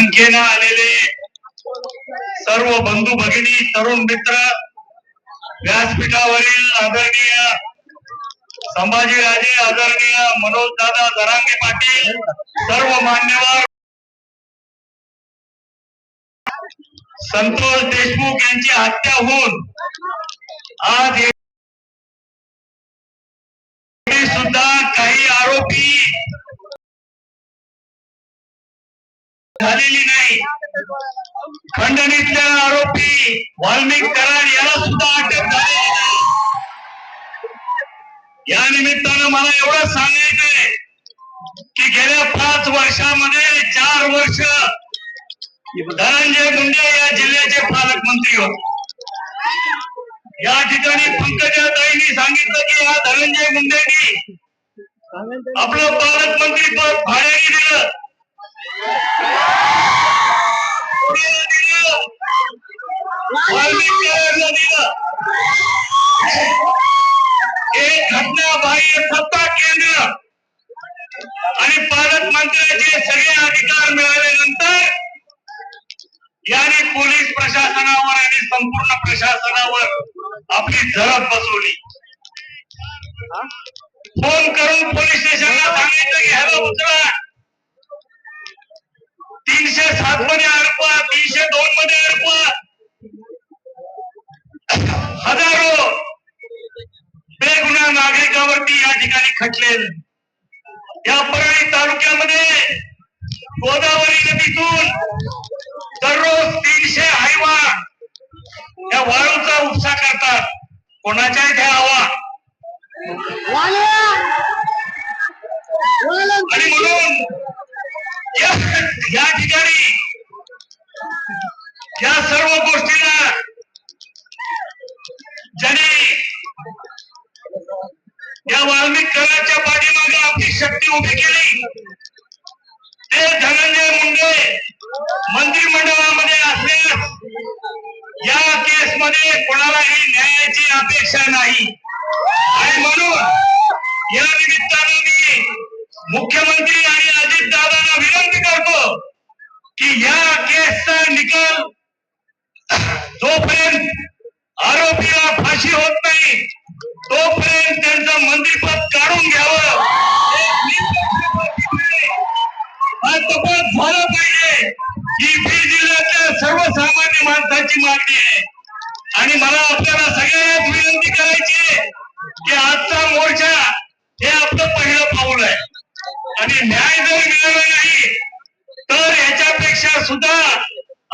संख्येनं आलेले सर्व बंधू भगिनी तरुण मित्र व्यासपीठावरील आदरणीय संभाजीराजे आदरणीय मनोज दादा जरांगे पाटील सर्व मान्यवर संतोष देशमुख यांची हत्या होऊन आज सुद्धा झालेली नाही. खंडणीतल्या आरोपी वाल्मिक कराड याला सुद्धा अटक झालेली नाही. या निमित्तानं मला एवढं सांगायचंय की गेल्या पाच वर्षामध्ये चार वर्ष धनंजय मुंडे या जिल्ह्याचे पालकमंत्री होते. या ठिकाणी पंकजाताईंनी सांगितलं की या धनंजय मुंडेनी आपलं पालकमंत्री पद भाड्याने दिलं. सत्ता केंद्र आणि पालकमंत्र्याचे सगळे अधिकार मिळाल्यानंतर याने पोलीस प्रशासनावर आणि संपूर्ण प्रशासनावर आपली झडप बसवली. फोन करून पोलीस स्टेशनला सांगितलं की ह्याला उचला. तीनशे सात मध्ये अडकवा तीनशे दोन मध्ये अडकवा हजारो बेगुन्हा नागरिकावरती या ठिकाणी खटले या परळी तालुक्यामध्ये गोदावरी नदीतून दररोज तीनशे हायवा या वाळूचा उपसा करतात. कोणाच्या इथे हवा? आणि म्हणून या ठिकाणी या सर्व गोष्टीला ज्याने या वाल्मिक कराच्या पाठीमागे आपली शक्ती उभी केली ते धनंजय मुंडे मंत्रिमंडळामध्ये असल्यास या केसमध्ये कोणालाही न्यायाची अपेक्षा नाही. आणि म्हणून या निमित्तानं मी मुख्यमंत्री आणि अजितदादांना विनंती की या केसचा निकाल जोपर्यंत आरोपीला फाशी होत नाही। तोपर्यंत त्यांचं मंत्रीपद काढून घ्यावं हा तपास झाला पाहिजे ही। बीड जिल्ह्यातल्या सर्वसामान्य माणसाची मागणी आहे आणि मला आपल्याला सगळ्यांनाच विनंती करायची आहे की आजचा मोर्चा हे आपलं पहिलं पाऊल आहे. आणि न्याय जर मिळाला नाही तर याच्यापेक्षा सुद्धा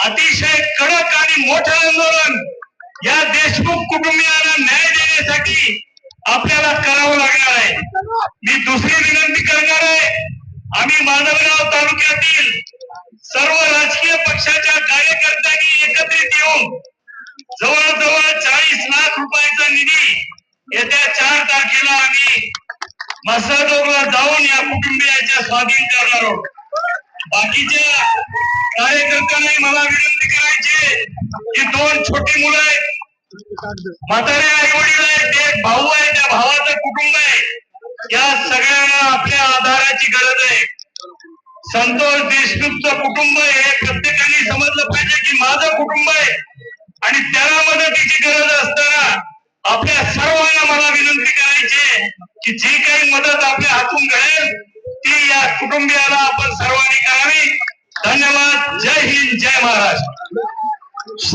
अतिशय कडक आणि मोठं आंदोलन या देशमुख कुटुंबियांना न्याय देण्यासाठी आपल्याला करावं लागणार आहे. मी दुसरी विनंती करणार आहे. आम्ही माधवगाव तालुक्यातील सर्व राजकीय पक्षाच्या कार्यकर्त्यांनी एकत्रित येऊन जवळजवळ चाळीस लाख रुपयाचा निधी येत्या चार तारखेला आम्ही मसादोगला जाऊन या कुटुंबियाच्या स्वाधीन करणार आहोत. बाकीच्या कार्यकर्त्यांनी मला विनंती करायची की दोन छोटी मुलं आहेत. म्हातारे आई वडील आहेत एक भाऊ आहे त्या भावाचं कुटुंब आहे. या सगळ्यांना आपल्या आधाराची गरज आहे. संतोष देशमुखचं कुटुंब आहे हे प्रत्येकाने समजलं पाहिजे की माझं कुटुंब आहे. आणि त्याला मदतीची गरज असताना आपल्या सर्वांना मला विनंती करायची की जी काही मदत आपल्या हातून घडेल ती या कुटुंबियाला आपण सर्वांनी करावी. धन्यवाद. जय हिंद. जय महाराष्ट्र.